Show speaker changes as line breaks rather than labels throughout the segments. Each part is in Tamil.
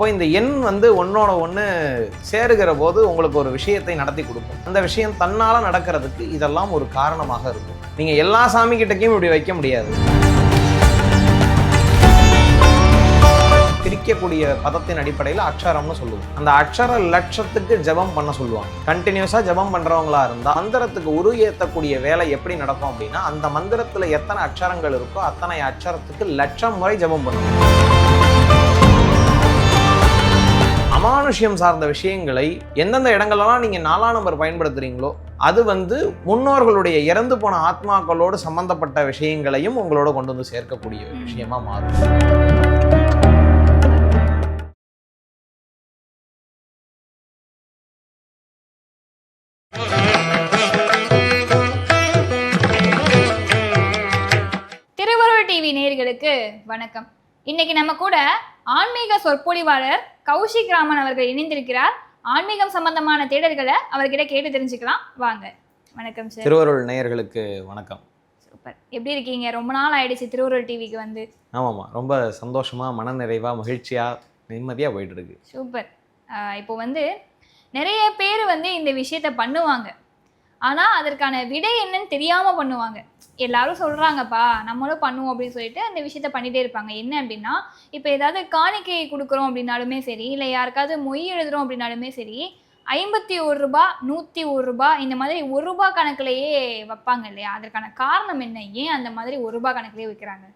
இப்போ இந்த எண் வந்து ஒன்னோட ஒன்று சேருகிற போது உங்களுக்கு ஒரு விஷயத்தை நடத்தி கொடுக்கும். அந்த விஷயம் தன்னால் நடக்கிறதுக்கு இதெல்லாம் ஒரு காரணமாக இருக்கும். நீங்கள் எல்லா சாமி கிட்டக்கையும் இப்படி வைக்க முடியாது. பிரிக்கக்கூடிய பதத்தின் அடிப்படையில் அக்ஷரம்னு சொல்லுவோம். அந்த அக்ஷர லட்சத்துக்கு ஜெபம் பண்ண சொல்லுவாங்க. கண்டினியூஸாக ஜெபம் பண்ணுறவங்களா இருந்தால் மந்திரத்துக்கு உரு ஏற்றக்கூடிய வேலை எப்படி நடக்கும் அப்படின்னா அந்த மந்திரத்தில் எத்தனை அக்ஷரங்கள் இருக்கோ அத்தனை அக்ஷரத்துக்கு லட்சம் முறை ஜெபம் பண்ணுவோம் அமானுஷ்யம் சார்ந்த விஷயங்களை எந்தெந்த இடங்கள்லாம் நீங்கள் நாலாம் நம்பர் பயன்படுத்துறீங்களோ அது வந்து முன்னோர்களுடைய இறந்து போன ஆத்மாக்களோடு சம்பந்தப்பட்ட விஷயங்களையும் உங்களோட கொண்டு வந்து சேர்க்கக்கூடிய விஷயமா மாறும்.
திருவருள் டிவி நேயர்களுக்கு வணக்கம். இன்னைக்கு நம்ம கூட ஆன்மீக சொற்பொழிவாளர் கௌஷிக் ராமன் அவர்கள் இணைந்திருக்கிறார். ஆன்மீகம் சம்பந்தமான தேடல்களை அவர்கிட்ட கேட்டு தெரிஞ்சுக்கலாம். வாங்க. வணக்கம் சார்
திருவருள் நேயர்களுக்கு வணக்கம்.
சூப்பர். எப்படி இருக்கீங்க? ரொம்ப நாள் ஆயிடுச்சு திருவருள் டிவிக்கு வந்து.
ஆமாம்மா. ரொம்ப சந்தோஷமா மனநிறைவா மகிழ்ச்சியா நிம்மதியா போயிட்டு இருக்கு.
சூப்பர். இப்போ வந்து நிறைய பேர் வந்து இந்த விஷயத்த பண்ணுவாங்க. ஆனால் அதற்கான விடை என்னன்னு தெரியாமல் பண்ணுவாங்க. எல்லாரும் சொல்கிறாங்கப்பா நம்மளும் பண்ணுவோம் அப்படின்னு சொல்லிட்டு அந்த விஷயத்த பண்ணிகிட்டே இருப்பாங்க. என்ன அப்படின்னா இப்போ ஏதாவது காணிக்கை கொடுக்குறோம் அப்படின்னாலுமே சரி இல்லை யாருக்காவது மொய் எழுதுறோம் அப்படின்னாலுமே சரி ஐம்பத்தி ஒரு ரூபா நூற்றி ஒரு ரூபா இந்த மாதிரி ஒரு ரூபா கணக்குலேயே வைப்பாங்க இல்லையா? அதற்கான காரணம் என்ன? ஏன் அந்த மாதிரி ஒரு ரூபா கணக்குலேயே வைக்கிறாங்க?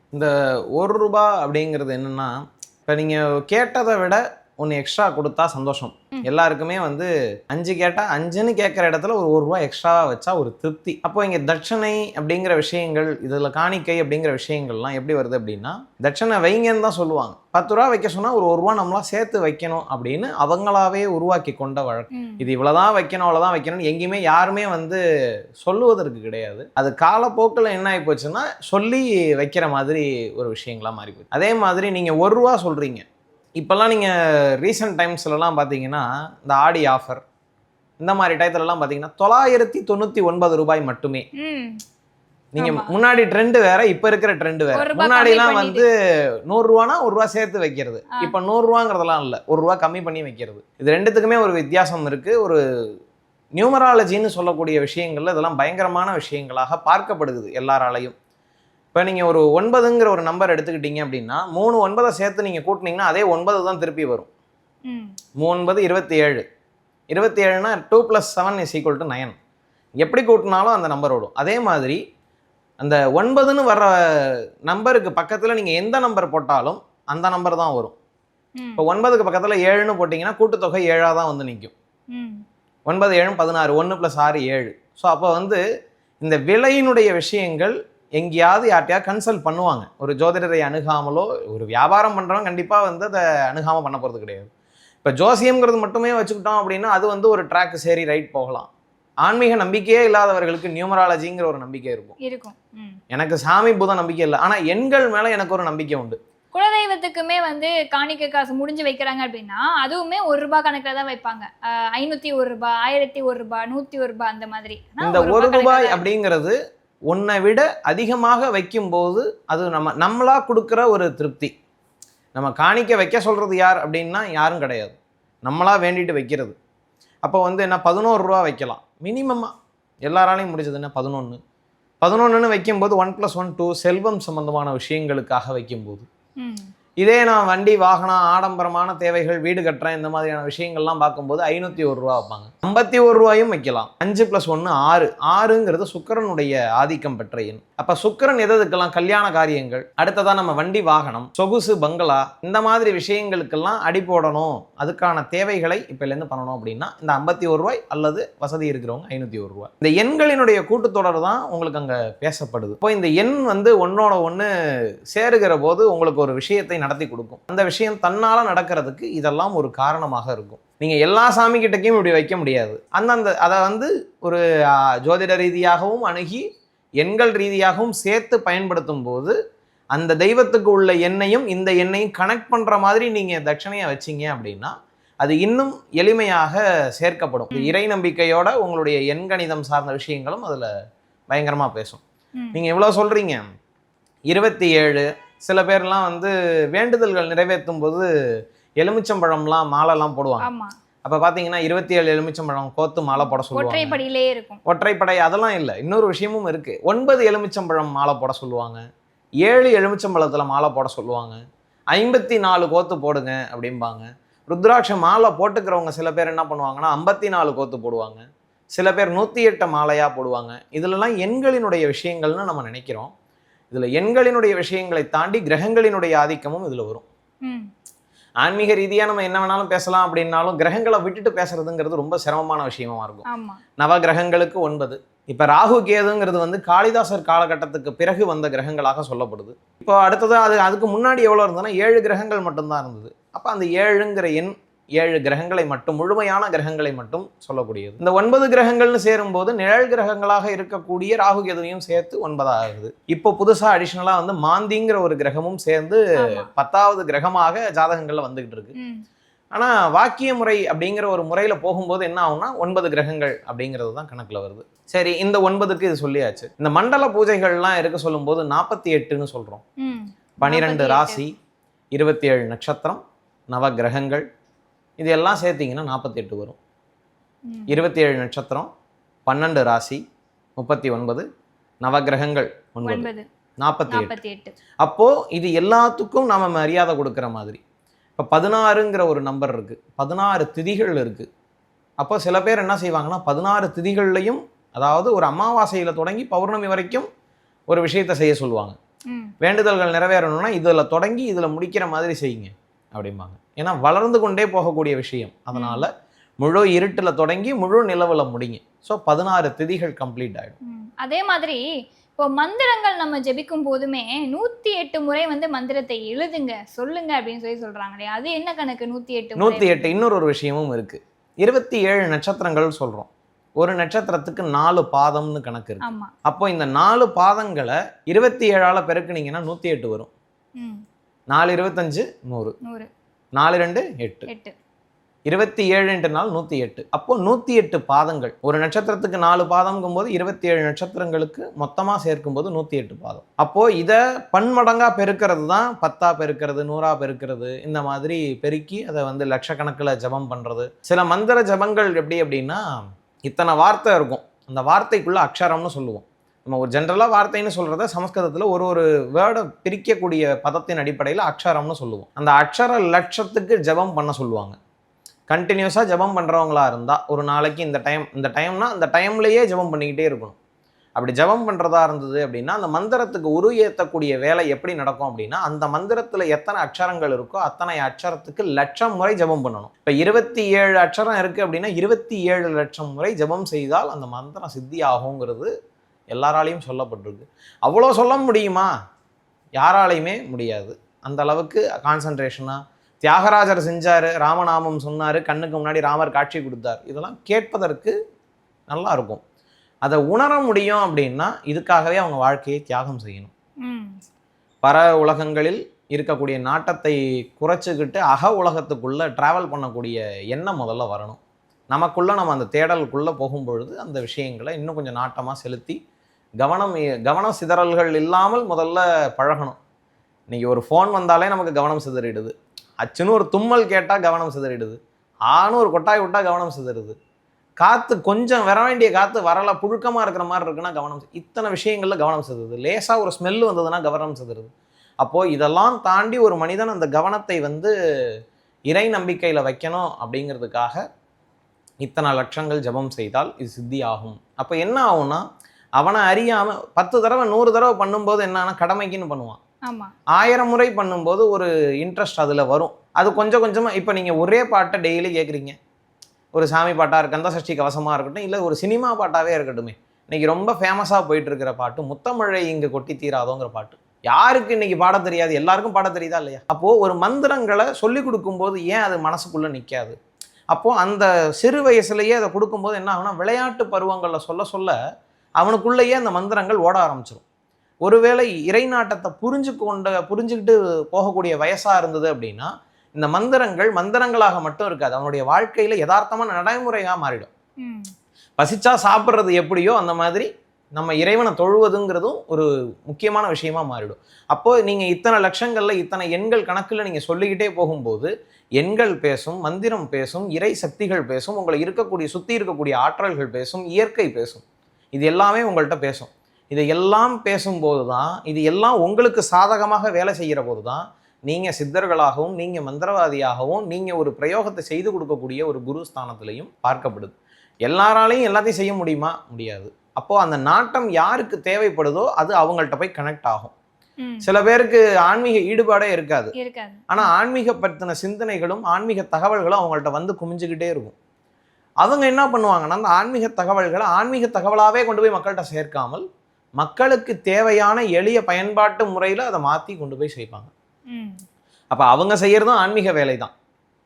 ஒரு ரூபா அப்படிங்கிறது என்னன்னா இப்போ நீங்கள் கேட்டதை விட ஒன்று எக்ஸ்ட்ரா கொடுத்தா சந்தோஷம். எல்லாருக்குமே வந்து அஞ்சு கேட்டால் அஞ்சுன்னு கேட்குற இடத்துல ஒரு ஒரு ரூபா எக்ஸ்ட்ராவாக வச்சா ஒரு திருப்தி. அப்போ இங்கே தட்சணை அப்படிங்கிற விஷயங்கள் இதில் காணிக்கை அப்படிங்கிற விஷயங்கள்லாம் எப்படி வருது அப்படின்னா தட்சணை வைங்கன்னு தான் சொல்லுவாங்க. பத்து ரூபா வைக்க சொன்னால் ஒரு ஒரு ரூபா நம்மளாம் சேர்த்து வைக்கணும் அப்படின்னு அவங்களாவே உருவாக்கி கொண்ட வழக்கம் இது இவ்வளவுதான் வைக்கணும் அவ்வளவுதான் வைக்கணும்னு எங்கேயுமே யாருமே வந்து சொல்லுவதற்கு கிடையாது. அது காலப்போக்கில் என்ன ஆகி போச்சுன்னா சொல்லி வைக்கிற மாதிரி ஒரு விஷயங்களா மாறி போச்சு. அதே மாதிரி நீங்கள் ஒரு ரூபா சொல்கிறீங்க இப்போல்லாம் நீங்கள் ரீசெண்ட் டைம்ஸ்லலாம் பார்த்தீங்கன்னா இந்த ஆடி ஆஃபர் இந்த மாதிரி டயத்துலலாம் பார்த்தீங்கன்னா தொள்ளாயிரத்தி தொண்ணூற்றி ஒன்பது ரூபாய் மட்டுமே. நீங்கள். முன்னாடி ட்ரெண்டு வேற இப்போ இருக்கிற ட்ரெண்டு வேற. முன்னாடிலாம் வந்து நூறுரூவானா ஒரு ரூபா சேர்த்து வைக்கிறது. இப்போ நூறுரூவாங்கிறதெல்லாம் இல்லை ஒரு ரூபா கம்மி பண்ணி வைக்கிறது. இது ரெண்டுத்துக்குமே ஒரு வித்தியாசம் இருக்கு. ஒரு நியூமராலஜின்னு சொல்லக்கூடிய விஷயங்கள்ல இதெல்லாம் பயங்கரமான விஷயங்களாக பார்க்கப்படுது எல்லாராலையும். இப்போ நீங்கள் ஒரு ஒன்பதுங்கிற ஒரு நம்பர் எடுத்துக்கிட்டீங்க அப்படின்னா மூணு ஒன்பதை சேர்த்து நீங்கள் கூட்டினீங்கன்னா அதே ஒன்பது தான் திருப்பி வரும்.
ம்.
ஒன்பது இருபத்தி ஏழு இருபத்தி ஏழுனா two plus seven is equal to nine எப்படி கூட்டினாலும் அந்த நம்பர் வரும் அதே மாதிரி அந்த ஒன்பதுன்னு வர்ற நம்பருக்கு பக்கத்தில் நீங்கள் எந்த நம்பர் போட்டாலும் அந்த நம்பர் தான் வரும். இப்போ ஒன்பதுக்கு பக்கத்தில் ஏழுன்னு போட்டிங்கன்னா கூட்டுத்தொகை ஏழாக தான் வந்து நிற்கும் ஒன்பது ஏழு பதினாறு ஒன்று ப்ளஸ் ஆறு ஏழு. ஸோ அப்போ வந்து இந்த விலையினுடைய விஷயங்கள் எங்கேயாவது யார்ட்டையாவது கன்சல்ட் பண்ணுவாங்க. ஒரு ஜோதிடரை அணுகாமலோ ஒரு வியாபாரம் பண்ணுறவங்க கண்டிப்பாக வந்து அதை அணுகாமல் பண்ண போகிறது கிடையாது. இப்போ ஜோசியம்ங்கிறது மட்டுமே வச்சுக்கிட்டோம் அப்படின்னா அது வந்து ஒரு ட்ராக் சரி ரைட் போகலாம். ஆன்மீக நம்பிக்கையே இல்லாதவர்களுக்கு நியூமராலஜிங்கிற ஒரு நம்பிக்கை இருக்கும்.
இருக்கும்.
எனக்கு சாமி பூத நம்பிக்கை இல்லை. ஆனால் எண்கள் மேலே எனக்கு ஒரு நம்பிக்கை உண்டு.
குலதெய்வத்துக்குமே வந்து காணிக்கை காசு முடிஞ்சு வைக்கிறாங்க அப்படின்னா அதுவுமே ஒரு ரூபாய் கணக்குல தான் வைப்பாங்க. ஐநூத்தி ஒரு ரூபாய் ஆயிரத்தி ஒரு ரூபாய் நூத்தி ஒரு ரூபாய் அந்த மாதிரி.
இந்த ஒரு ரூபாய் அப்படிங்கிறது உன்னை விட அதிகமாக வைக்கும்போது அது நம்ம நம்மளாக கொடுக்குற ஒரு திருப்தி. நம்ம காணிக்க வைக்க சொல்கிறது யார் அப்படின்னா யாரும் கிடையாது. நம்மளாக வேண்டிட்டு வைக்கிறது. அப்போ வந்து என்ன பதினோரு ரூபா வைக்கலாம். மினிமமாக எல்லாராலையும் முடிஞ்சது என்ன பதினொன்று பதினொன்றுன்னு வைக்கும்போது ஒன் ப்ளஸ் ஒன் டூ செல்வம் சம்மந்தமான விஷயங்களுக்காக வைக்கும்போது. இதே நான் வண்டி வாகனம் ஆடம்பரமான தேவைகள் வீடு கட்டுறேன் இந்த மாதிரியான விஷயங்கள்லாம் பார்க்கும்போது ஐநூற்றி ஒரு ரூபா வைப்பாங்க. ஐம்பத்தி ஒரு ரூபாயும் வைக்கலாம். அஞ்சு ப்ளஸ் ஒன்று ஆறு. ஆறுங்கிறது சுக்கிரனுடைய ஆதிக்கம் பெற்ற எண். அப்போ சுக்கரன் எதுக்கெல்லாம் கல்யாண காரியங்கள் அடுத்ததாக நம்ம வண்டி வாகனம் சொகுசு பங்களா இந்த மாதிரி விஷயங்களுக்கெல்லாம் அடி போடணும். அதுக்கான தேவைகளை இப்போலேருந்து பண்ணணும் அப்படின்னா இந்த ஐம்பத்தி ஒரு ரூபாய் அல்லது வசதி இருக்கிறவங்க ஐநூற்றி ஒரு ரூபாய். இந்த எண்களினுடைய கூட்டுத்தொடர் தான் உங்களுக்கு அங்கே பேசப்படுது. இப்போ இந்த எண் வந்து ஒன்னோட ஒன்று சேருகிற போது உங்களுக்கு ஒரு விஷயத்தை நடத்தி கொடுக்கும். அந்த விஷயம் தன்னால் நடக்கிறதுக்கு இதெல்லாம் ஒரு காரணமாக இருக்கும். நீங்கள் எல்லா சாமி கிட்டக்கையும் இப்படி வைக்க முடியாது. அந்தந்த அதை வந்து ஒரு ஜோதிட ரீதியாகவும் அணுகி எண்கள் ரீதியாகவும் சேர்த்து பயன்படுத்தும் போது அந்த தெய்வத்துக்கு உள்ள எண்ணையும் இந்த எண்ணையும் கனெக்ட் பண்ணுற மாதிரி நீங்கள் தட்சணையை வச்சீங்க அப்படின்னா அது இன்னும் எளிமையாக சேர்க்கப்படும். இறை நம்பிக்கையோட உங்களுடைய எண்கணிதம் சார்ந்த விஷயங்களும் அதில் பயங்கரமாக பேசும். நீங்கள் இவ்வளோ சொல்கிறீங்க இருபத்தி ஏழு சில பேர்லாம் வந்து வேண்டுதல்கள் நிறைவேற்றும் போது எலுமிச்சம்பழம்லாம் மாலைலாம் போடுவாங்க. அப்ப பாத்தீங்கன்னா இருபத்தி ஏழு எலுமிச்சம்பழம் கோத்து மாலை போட சொல்லுவாங்க.
ஒற்றைப்படியிலே இருக்கும்.
ஒற்றைப்படை அதெல்லாம் இல்லை. இன்னொரு விஷயமும் இருக்கு. ஒன்பது எலுமிச்சம்பழம் மாலை போட சொல்லுவாங்க. ஏழு எலுமிச்சம்பழத்துல மாலை போட சொல்லுவாங்க. ஐம்பத்தி நாலு கோத்து போடுங்க அப்படிம்பாங்க. ருத்ராட்ச மாலை போட்டுக்கிறவங்க சில பேர் என்ன பண்ணுவாங்கன்னா ஐம்பத்தி நாலு கோத்து போடுவாங்க. சில பேர் நூற்றி எட்டு மாலையாக போடுவாங்க. இதுலலாம் எண்களினுடைய விஷயங்கள்னு நம்ம நினைக்கிறோம். இதில் எண்களினுடைய விஷயங்களை தாண்டி கிரகங்களினுடைய ஆதிக்கமும் இதில் வரும். ஆன்மீக ரீதியாக நம்ம என்ன வேணாலும் பேசலாம் அப்படின்னாலும் கிரகங்களை விட்டுட்டு பேசுறதுங்கிறது ரொம்ப சிரமமான விஷயமா இருக்கும்.
ஆமா.
நவகிரகங்களுக்கு ஒன்பது. இப்போ ராகு கேதுங்கிறது வந்து காளிதாசர் காலகட்டத்துக்கு பிறகு வந்த கிரகங்களாக சொல்லப்படுது. இப்போ அடுத்தது அது அதுக்கு முன்னாடி எவ்வளோ இருந்ததுன்னா ஏழு கிரகங்கள் மட்டும்தான் இருந்தது. அப்போ அந்த ஏழுங்கிற எண் ஏழு கிரகங்களை மட்டும் முழுமையான கிரகங்களை மட்டும் சொல்லக்கூடியது. இந்த ஒன்பது கிரகங்கள்னு சேரும்போது நிழல் கிரகங்களாக இருக்கக்கூடிய ராகு கேதுவையும் சேர்த்து ஒன்பதாகுது இப்போ புதுசாக அடிஷ்னலாக வந்து மாந்திங்கிற ஒரு கிரகமும் சேர்ந்து பத்தாவது கிரகமாக ஜாதகங்கள்ல வந்துகிட்டு இருக்கு.
ம்.
ஆனா வாக்கிய முறை அப்படிங்கிற ஒரு முறையில போகும்போது என்ன ஆகும்னா ஒன்பது கிரகங்கள் அப்படிங்கிறது தான் கணக்குல வருது. சரி இந்த ஒன்பதுக்கு இது சொல்லியாச்சு. இந்த மண்டல பூஜைகள்லாம் இருக்க சொல்லும்போது நாற்பத்தி எட்டுன்னு சொல்றோம்.
ம்.
பனிரெண்டு
48.
ராசி இருபத்தி ஏழு நட்சத்திரம் நவ கிரகங்கள் இது எல்லாம் சேர்த்தீங்கன்னா நாற்பத்தி எட்டு வரும். இருபத்தி ஏழு நட்சத்திரம் பன்னெண்டு ராசி முப்பத்தி ஒன்பது நவகிரகங்கள் ஒன்பது. நாற்பத்தி எட்டு
நாற்பத்தி எட்டு
அப்போ இது எல்லாத்துக்கும் நாம மரியாதை கொடுக்குற மாதிரி. இப்போ பதினாறுங்கிற ஒரு நம்பர் இருக்கு. பதினாறு திதிகள் இருக்கு. அப்போ சில பேர் என்ன செய்வாங்கன்னா பதினாறு திதிகள்லையும் அதாவது ஒரு அமாவாசையில தொடங்கி பௌர்ணமி வரைக்கும் ஒரு விஷயத்தை செய்ய சொல்லுவாங்க. வேண்டுதல்கள் நிறைவேறணும்னா இதுல தொடங்கி இதுல முடிக்கிற மாதிரி செய்யுங்க அப்படிம்பாங்க. ஏன்னா வளர்ந்து கொண்டே போகக்கூடிய விஷயம். அதனால முழு இருட்டுல தொடங்கி முழு நிலவுல முடிங்க. ஸோ பதினாறு திதிகள் கம்ப்ளீட் ஆயிடும்.
ம். அதே மாதிரி இப்போ மந்திரங்கள் நம்ம ஜெபிக்கும் போதுமே நூத்தி எட்டு முறை வந்து மந்திரத்தை எழுதுங்க சொல்லுங்க அப்படின்னு சொல்லி சொல்றாங்களே அது என்ன கணக்கு நூத்தி எட்டு?
நூற்றி எட்டு இன்னொரு ஒரு விஷயமும் இருக்கு. இருபத்தி ஏழு நட்சத்திரங்கள் சொல்றோம். ஒரு நட்சத்திரத்துக்கு நாலு பாதம்னு கணக்கு இருக்கு. அப்போ இந்த நாலு பாதங்களை இருபத்தி ஏழால பெருக்குனீங்கன்னா நூற்றி எட்டு வரும். நாலு இருபத்தஞ்சு நூறு.
நூறு.
நாலு ரெண்டு எட்டு.
எட்டு.
இருபத்தி ஏழுன்ற நாள் நூற்றி எட்டு. அப்போ நூற்றி எட்டு பாதங்கள். ஒரு நட்சத்திரத்துக்கு நாலு பாதம்ங்கும் போது இருபத்தி ஏழு நட்சத்திரங்களுக்கு மொத்தமாக சேர்க்கும்போது நூற்றி எட்டு பாதம். அப்போ இதை பன்மடங்கா பெருக்கிறது தான் பத்தா பெருக்கிறது நூறா பெருக்கிறது இந்த மாதிரி பெருக்கி அதை வந்து லட்சக்கணக்கில் ஜெபம் பண்ணுறது சில மந்திர ஜெபங்கள் எப்படி அப்படின்னா இத்தனை வார்த்தை இருக்கும். அந்த வார்த்தைக்குள்ள அக்ஷரம்னு சொல்லுவோம். நம்ம ஒரு ஜென்ரலாக வார்த்தைன்னு சொல்கிறத சமஸ்கிருதத்தில் ஒரு ஒரு வேர்டை பிரிக்கக்கூடிய பதத்தின் அடிப்படையில் அக்ஷரம்னு சொல்லுவோம். அந்த அக்ஷர லட்சத்துக்கு ஜெபம் பண்ண சொல்லுவாங்க. கண்டினியூஸாக ஜெபம் பண்ணுறவங்களா இருந்தால் ஒரு நாளைக்கு இந்த டைம் இந்த டைம்னா அந்த டைம்லேயே ஜெபம் பண்ணிக்கிட்டே இருக்கணும். அப்படி ஜெபம் பண்ணுறதா இருந்தது அப்படின்னா அந்த மந்திரத்துக்கு உரு ஏற்றக்கூடிய வேலை எப்படி நடக்கும் அப்படின்னா அந்த மந்திரத்தில் எத்தனை அக்ஷரங்கள் இருக்கோ அத்தனை அக்ஷரத்துக்கு லட்சம் முறை ஜெபம் பண்ணணும். இப்போ இருபத்தி ஏழு அக்ஷரம் இருக்குது அப்படின்னா இருபத்தி ஏழு லட்சம் முறை ஜெபம் செய்தால் அந்த மந்திரம் சித்தி ஆகுங்கிறது எல்லாராலையும் சொல்லப்பட்டிருக்கு. அவ்வளோ சொல்ல முடியுமா? யாராலையுமே முடியாது. அந்த அளவுக்கு கான்சன்ட்ரேஷனாக தியாகராஜர் செஞ்சாரு ராமநாமம் சொன்னாரு கண்ணுக்கு முன்னாடி ராமர் காட்சி கொடுத்தார். இதெல்லாம் கேட்பதற்கு நல்லா இருக்கும் அதை உணர முடியும் அப்படின்னா இதுக்காகவே அவங்க வாழ்க்கையை தியாகம் செய்யணும். பர உலகங்களில் இருக்கக்கூடிய நாட்டத்தை குறைச்சிக்கிட்டு அக உலகத்துக்குள்ள டிராவல் பண்ணக்கூடிய எண்ணம் முதல்ல வரணும். நமக்குள்ள நம்ம அந்த தேடலுக்குள்ள போகும்பொழுது அந்த விஷயங்களை இன்னும் கொஞ்சம் நாட்டமாக செலுத்தி கவனம் கவனம் சிதறல்கள் இல்லாமல் முதல்ல பழகணும். இன்றைக்கி ஒரு ஃபோன் வந்தாலே நமக்கு கவனம் சிதறிடுது. அச்சுன்னு ஒரு தும்மல் கேட்டால் கவனம் சிதறிடுது. ஆணும் ஒரு கொட்டாய் விட்டால் கவனம் சிதறுது. காற்று கொஞ்சம் வர வேண்டிய காற்று வரல புழுக்கமாக இருக்கிற மாதிரி இருக்குன்னா கவனம் இத்தனை விஷயங்களில் கவனம் சிதறுது. லேசாக ஒரு ஸ்மெல் வந்ததுன்னா கவனம் சிதறுது. அப்போது இதெல்லாம் தாண்டி ஒரு மனிதன் அந்த கவனத்தை வந்து இறை நம்பிக்கையில் வைக்கணும் அப்படிங்கிறதுக்காக இத்தனை லட்சங்கள் ஜெபம் செய்தால் இது சித்தி ஆகும் அப்போ என்ன ஆகும்னா அவனை அறியாமல் பத்து தடவை நூறு தடவை பண்ணும்போது என்னன்னா கடமைக்குன்னு பண்ணுவான். ஆயிரம் முறை பண்ணும்போது ஒரு இன்ட்ரெஸ்ட் அதில் வரும். அது கொஞ்சம் கொஞ்சமாக இப்போ நீங்கள் ஒரே பாட்டை டெய்லி கேட்குறீங்க ஒரு சாமி பாட்டாக இருக்கு கந்த சஷ்டி கவசமாக இருக்கட்டும் இல்லை ஒரு சினிமா பாட்டாகவே இருக்கட்டுமே. இன்னைக்கு ரொம்ப ஃபேமஸாக போயிட்டு இருக்கிற பாட்டு முத்தமிழை இங்கே கொட்டி தீராதோங்கிற பாட்டு. யாருக்கு இன்னைக்கு பாட தெரியாது? எல்லாருக்கும் பாட தெரியுதா இல்லையா? அப்போது ஒரு மந்திரங்களை சொல்லி கொடுக்கும்போது ஏன் அது மனசுக்குள்ளே நிற்காது அப்போது அந்த சிறு வயசுலயே அதை கொடுக்கும்போது என்ன ஆகும்னா விளையாட்டு பருவங்களில் சொல்ல சொல்ல அவனுக்குள்ளேயே அந்த மந்திரங்கள் ஓட ஆரம்பிச்சிடும் ஒருவேளை இறை நாட்டத்தை புரிஞ்சு கொண்ட புரிஞ்சுக்கிட்டு போகக்கூடிய வயசா இருந்தது அப்படின்னா இந்த மந்திரங்கள் மந்திரங்களாக மட்டும் இருக்காது. அவனுடைய வாழ்க்கையில யதார்த்தமான நடைமுறையா மாறிடும். பசிச்சா சாப்பிட்றது எப்படியோ அந்த மாதிரி நம்ம இறைவனை தொழுவதுங்கிறதும் ஒரு முக்கியமான விஷயமா மாறிடும். அப்போ நீங்க இத்தனை லட்சங்கள்ல இத்தனை எண்கள் கணக்குல நீங்க சொல்லிக்கிட்டே போகும்போது எண்கள் பேசும் மந்திரம் பேசும் இறை சக்திகள் பேசும் உங்களை இருக்கக்கூடிய சுற்றி இருக்கக்கூடிய ஆற்றல்கள் பேசும் இயற்கை பேசும். இது எல்லாமே உங்கள்கிட்ட பேசும். இதை எல்லாம் பேசும்போது தான் இது எல்லாம் உங்களுக்கு சாதகமாக வேலை செய்கிற போது தான் நீங்கள் சித்தர்களாகவும் நீங்கள் மந்திரவாதியாகவும் நீங்கள் ஒரு பிரயோகத்தை செய்து கொடுக்கக்கூடிய ஒரு குரு ஸ்தானத்திலையும் பார்க்கப்படுது. எல்லாராலையும் எல்லாத்தையும் செய்ய முடியுமா? முடியாது. அப்போது அந்த நாட்டம் யாருக்கு தேவைப்படுதோ அது அவங்கள்ட்ட போய் கனெக்ட் ஆகும். சில பேருக்கு ஆன்மீக ஈடுபாடே இருக்காது.
இருக்காது.
ஆனால் ஆன்மீக பற்றின சிந்தனைகளும் ஆன்மீக தகவல்களும் அவங்கள்ட்ட வந்து குமிஞ்சுக்கிட்டே இருக்கும். அவங்க என்ன பண்ணுவாங்கன்னா அந்த ஆன்மீக தகவல்களை ஆன்மீக தகவலாகவே கொண்டு போய் மக்கள்கிட்ட சேர்க்காமல் மக்களுக்கு தேவையான எளிய பயன்பாட்டு முறையில் அதை மாற்றி கொண்டு போய் சேர்ப்பாங்க. அப்போ அவங்க செய்கிறதும் ஆன்மீக வேலை தான்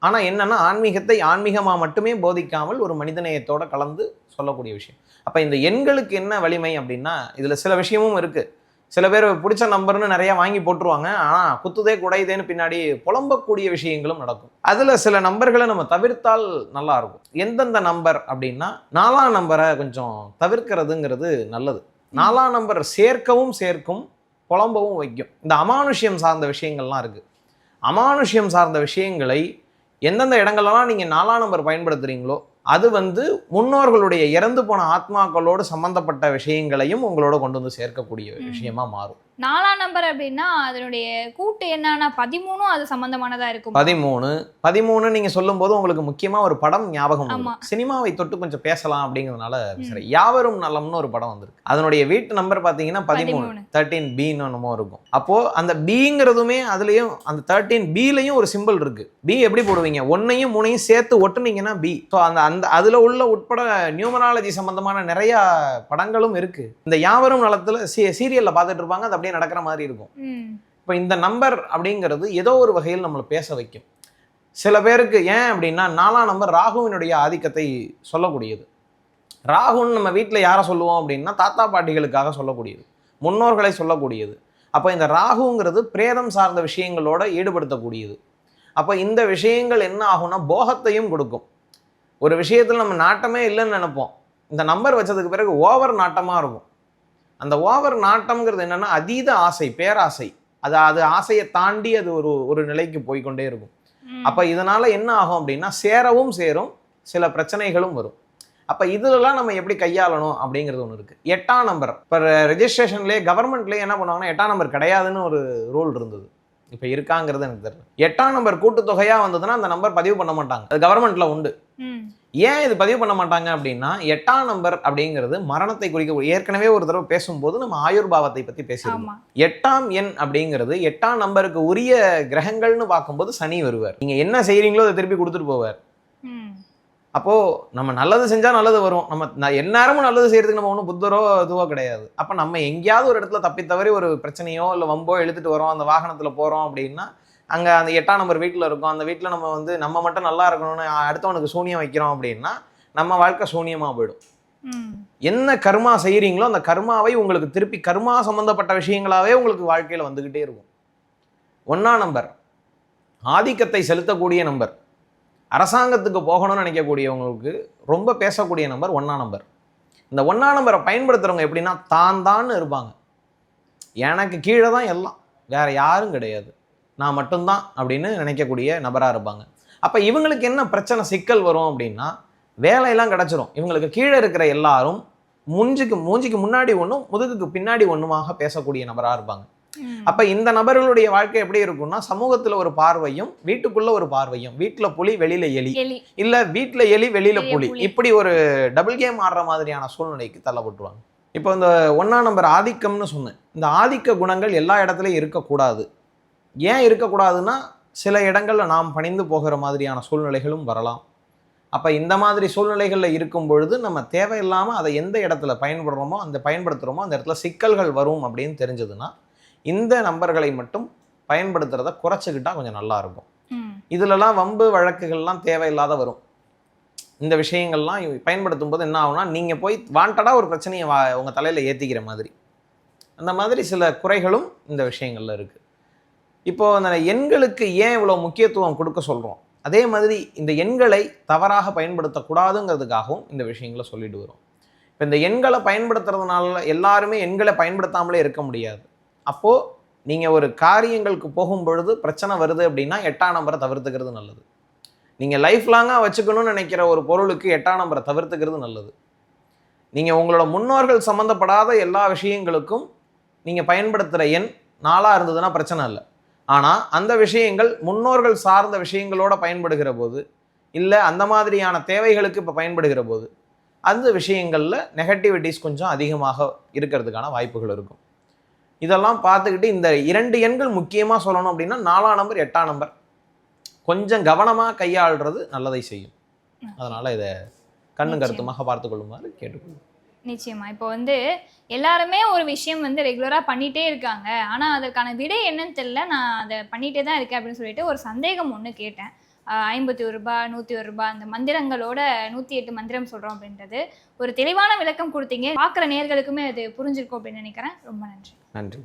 ஆனால் என்னன்னா ஆன்மீகத்தை ஆன்மீகமாக மட்டுமே போதிக்காமல் ஒரு மனிதநேயத்தோட கலந்து சொல்லக்கூடிய விஷயம். அப்போ இந்த எண்களுக்கு என்ன வலிமை அப்படின்னா இதில் சில விஷயமும் இருக்குது சில பேர் பிடிச்ச நம்பர்னு நிறைய வாங்கி போட்டுருவாங்க. ஆனால் குத்துதே குடையுதேன்னு பின்னாடி புலம்பக்கூடிய விஷயங்களும் நடக்கும். அதில் சில நம்பர்களை நம்ம தவிர்த்தால் நல்லா இருக்கும் எந்தெந்த நம்பர் அப்படின்னா நாலாம் நம்பரை கொஞ்சம் தவிர்க்கிறதுங்கிறது நல்லது. நாலாம் நம்பர் சேர்க்கவும் சேர்க்கும் புலம்பவும் வைக்கும். இந்த அமானுஷ்யம் சார்ந்த விஷயங்கள்லாம் இருக்குது அமானுஷ்யம் சார்ந்த விஷயங்களை எந்தெந்த இடங்கள்லாம் நீங்கள் நாலாம் நம்பர் பயன்படுத்துகிறீங்களோ அது வந்து முன்னோர்களுடைய இறந்து போன ஆத்மாக்களோடு சம்பந்தப்பட்ட விஷயங்களையும் உங்களோட கொண்டு வந்து சேர்க்கக்கூடிய. விஷயமா மாறும்
நாலாம் நம்பர் அப்படின்னா அதனுடைய கூட்டு என்னன்னா பதிமூணும் அது சம்பந்தமானதா இருக்கும்.
பதிமூணு. பதிமூணு நீங்க சொல்லும்போது உங்களுக்கு முக்கியமா ஒரு படம் ஞாபகம் சினிமாவை தொட்டு கொஞ்சம் பேசலாம் அப்படிங்கிறதுனால சரி. யாவரும் நலம்னு ஒரு படம் வந்திருக்கு. அதனுடைய வீட்டு நம்பர் பாத்தீங்கன்னா பதிமூணு.
பதிமூணு.
தேர்ட்டீன் பின்னு என்னமோ இருக்கும். அப்போ அந்த பிங்கிறதுமே அதுலயும் அந்த தேர்ட்டீன் பிலையும் ஒரு சிம்பிள் இருக்கு. பி எப்படி போடுவீங்க? ஒன்னையும் மூணையும் சேர்த்து ஒட்டுனீங்கன்னா பி ஸோ அந்த அந்த அதுல உள்ள உட்பட நியூமராலஜி சம்பந்தமான நிறைய படங்களும் இருக்கு. இந்த யாவரும் நலத்துல சீரியல்ல பார்த்துட்டு இருப்பாங்க. அது அப்படியே நடக்கிற மாதிரி இருக்கும். இப்போ இந்த நம்பர் அப்படிங்கிறது ஏதோ ஒரு வகையில் நம்மளை பேச வைக்கும். சில பேருக்கு ஏன் அப்படின்னா நாலாம் நம்பர் ராகுவினுடைய ஆதிக்கத்தை சொல்லக்கூடியது. ராகுன்னு நம்ம வீட்டில் யாரை சொல்லுவோம் அப்படின்னா தாத்தா பாட்டிகளுக்காக சொல்லக்கூடியது. முன்னோர்களை சொல்லக்கூடியது. அப்போ இந்த ராகுங்கிறது பிரேதம் சார்ந்த விஷயங்களோட ஈடுபடுத்தக்கூடியது. அப்போ இந்த விஷயங்கள் என்ன ஆகும்னா போகத்தையும் கொடுக்கும். ஒரு விஷயத்தில் நம்ம நாட்டமே இல்லைன்னு நினைப்போம். இந்த நம்பர் வச்சதுக்கு பிறகு ஓவர் நாட்டமாக இருக்கும். அந்த ஓவர் நாட்டம்ங்கிறது என்னன்னா அதீத ஆசை பேராசை. அது அது ஆசையை தாண்டி அது ஒரு ஒரு நிலைக்கு போய்க்கொண்டே இருக்கும். அப்போ இதனால என்ன ஆகும் அப்படின்னா சேரவும் சேரும் சில பிரச்சனைகளும் வரும். அப்போ இதுலலாம் நம்ம எப்படி கையாளணும் அப்படிங்கிறது ஒன்று இருக்குது எட்டாம் நம்பர். இப்போ ரெஜிஸ்ட்ரேஷன்லேயே கவர்மெண்ட்லேயே என்ன பண்ணுவாங்கன்னா எட்டாம் நம்பர் கிடையாதுன்னு ஒரு ரூல் இருந்தது. இப்போ இருக்காங்கிறது எனக்கு தெரியல எட்டாம் நம்பர் கூட்டுத்தொகையாக வந்ததுன்னா அந்த நம்பர் பதிவு பண்ண மாட்டாங்க. அது கவர்மெண்ட்டில் உண்டு. ஏன் இது பதிவு பண்ண மாட்டாங்க அப்படின்னா எட்டாம் நம்பர் அப்படிங்கிறது மரணத்தை குறிக்க ஏற்கனவே ஒரு தடவை பேசும்போது நம்ம ஆயுர்பாவத்தை பற்றி பேசியிருக்கோம்
ஆமா.
எட்டாம் எண் அப்படிங்கிறது எட்டாம் நம்பருக்கு உரிய கிரகங்கள்னு பார்க்கும்போது சனி வருவார். நீங்க என்ன செய்றீங்களோ அதை திருப்பி கொடுத்துட்டு போவார். அப்போ நம்ம நல்லது செஞ்சா நல்லது வரும். நம்ம எந்நேரமும் நல்லது செய்யறதுக்கு நம்ம ஒன்றும் புத்தரோ இதுவோ கிடையாது. அப்ப நம்ம எங்கேயாவது ஒரு இடத்துல தப்பி தவறி ஒரு பிரச்சனையோ இல்லை வம்போ இழுத்துட்டு வரோம் அந்த வாகனத்துல போறோம் அப்படின்னா அங்க அந்த எட்டாம் நம்பர் வீட்டில் இருக்கும். அந்த வீட்டில் நம்ம வந்து நம்ம மட்டும் நல்லா இருக்கணும்னு அடுத்தவனுக்கு சூனியம் வைக்கிறோம் அப்படின்னா நம்ம வாழ்க்கை சூனியமா போயிடும். என்ன கர்மா செய்கிறீங்களோ அந்த கர்மாவை உங்களுக்கு திருப்பி கர்மா சம்பந்தப்பட்ட விஷயங்களாவே உங்களுக்கு வாழ்க்கையில் வந்துக்கிட்டே இருக்கும். ஒன்றா நம்பர். ஆதிக்கத்தை செலுத்தக்கூடிய நம்பர். அரசாங்கத்துக்கு போகணும்னு நினைக்கக்கூடியவங்களுக்கு ரொம்ப பேசக்கூடிய நம்பர் ஒன்றா நம்பர். இந்த ஒன்றா நம்பரை பயன்படுத்துகிறவங்க எப்படின்னா தான் தான் இருப்பாங்க. எனக்கு கீழே தான் எல்லாம். வேற யாரும் கிடையாது. நான் மட்டும்தான் அப்படின்னு நினைக்கக்கூடிய நபராக இருப்பாங்க. அப்போ இவங்களுக்கு என்ன பிரச்சனை சிக்கல் வரும் அப்படின்னா வேலையெல்லாம் கிடச்சிரும். இவங்களுக்கு கீழே இருக்கிற எல்லாரும் மூஞ்சிக்கு மூஞ்சிக்கு முன்னாடி ஒன்றும் முதுகுக்கு பின்னாடி ஒன்றுமாக பேசக்கூடிய நபராக இருப்பாங்க. அப்ப இந்த நபர்களுடைய வாழ்க்கை எப்படி இருக்கும்னா சமூகத்துல ஒரு பார்வையும் வீட்டுக்குள்ள ஒரு பார்வையும் வீட்டுல புலி வெளியில எலி. இல்ல வீட்டுல எலி வெளியில
வெளிய
புலி. இப்படி ஒரு டபுள் கேம் ஆடுற மாதிரியான சூழ்நிலைக்கு தள்ளப்பட்டுருவாங்க. இப்போ இந்த ஒண்ணாம் நம்பர் ஆதிக்கம்னு சொன்னேன். இந்த ஆதிக்க குணங்கள் எல்லா இடத்துலையும் இருக்கக்கூடாது. ஏன் இருக்கக்கூடாதுன்னா சில இடங்கள்ல நாம் பணிந்து போகிற மாதிரியான சூழ்நிலைகளும் வரலாம். அப்ப இந்த மாதிரி சூழ்நிலைகள்ல இருக்கும் பொழுது நம்ம தேவையில்லாம அதை எந்த இடத்துல பயன்படுறோமோ அந்த பயன்படுத்துறோமோ அந்த இடத்துல சிக்கல்கள் வரும் அப்படின்னு தெரிஞ்சதுன்னா இந்த நம்பர்களை மட்டும் பயன்படுத்துறத குறைச்சிக்கிட்டா கொஞ்சம் நல்லா இருக்கும்.
ம்.
இதுலலாம் வம்பு வழக்குகள்லாம் தேவையில்லாத வரும். இந்த விஷயங்கள்லாம் பயன்படுத்தும் போது என்ன ஆகும்னா நீங்கள் போய் வாண்டடாக ஒரு பிரச்சனையை வா உங்கள் தலையில் ஏற்றிக்கிற மாதிரி. அந்த மாதிரி சில குறைகளும் இந்த விஷயங்கள்ல இருக்குது இப்போ அந்த எண்களுக்கு ஏன் இவ்வளோ முக்கியத்துவம் கொடுக்க சொல்கிறோம் அதே மாதிரி இந்த எண்களை தவறாக பயன்படுத்தக்கூடாதுங்கிறதுக்காகவும் இந்த விஷயங்களை சொல்லிட்டு வரும். இப்போ இந்த எண்களை பயன்படுத்துறதுனால எல்லாருமே எண்களை பயன்படுத்தாமலே இருக்க முடியாது. அப்போது நீங்கள் ஒரு காரியங்களுக்கு போகும் பொழுது பிரச்சனை வருது அப்படின்னா எட்டாம் நம்பரை தவிர்த்துக்கிறது நல்லது. நீங்கள் லைஃப் லாங்காக வச்சுக்கணும்னு நினைக்கிற ஒரு பொருளுக்கு எட்டாம் நம்பரை தவிர்த்துக்கிறது நல்லது. நீங்கள் உங்களோட முன்னோர்கள் சம்மந்தப்படாத எல்லா விஷயங்களுக்கும் நீங்கள் பயன்படுத்துகிற எண் நாளாக இருந்ததுன்னா பிரச்சனை இல்லை. ஆனால் அந்த விஷயங்கள் முன்னோர்கள் சார்ந்த விஷயங்களோட பயன்படுகிற போது இல்லை அந்த மாதிரியான தேவைகளுக்கு இப்போ பயன்படுகிற போது அந்த விஷயங்களில் நெகட்டிவிட்டிஸ் கொஞ்சம் அதிகமாக இருக்கிறதுக்கான வாய்ப்புகள் இருக்கும். இதெல்லாம் பார்த்துக்கிட்டு இந்த இரண்டு எண்கள் முக்கியமாக சொல்லணும் அப்படின்னா நாலாம் நம்பர் எட்டாம் நம்பர். கொஞ்சம் கவனமாக கையாளுறது நல்லதை செய்யும். அதனால் இதை கண்ணும்
நிச்சயம்.
கருத்துமாக பார்த்து கொள்ளுமாறு கேட்டுக்கொள்ளும்
நிச்சயமா. இப்போ வந்து எல்லாருமே ஒரு விஷயம் வந்து ரெகுலராக பண்ணிகிட்டே இருக்காங்க. ஆனால் அதற்கான விடை என்னன்னு தெரியல. நான் அதை பண்ணிகிட்டே தான் இருக்கேன் அப்படின்னு சொல்லிட்டு ஒரு சந்தேகம் ஒன்று கேட்டேன். ஐம்பத்தி ஒரு ரூபா நூற்றி ஒரு ரூபாய் அந்த மந்திரங்களோட நூற்றி எட்டு மந்திரம் சொல்கிறோம் அப்படின்றது. ஒரு தெளிவான விளக்கம் கொடுத்தீங்க. பார்க்குற நேர்களுக்குமே அது புரிஞ்சிருக்கும் அப்படின்னு நினைக்கிறேன். ரொம்ப நன்றி.
நன்றி.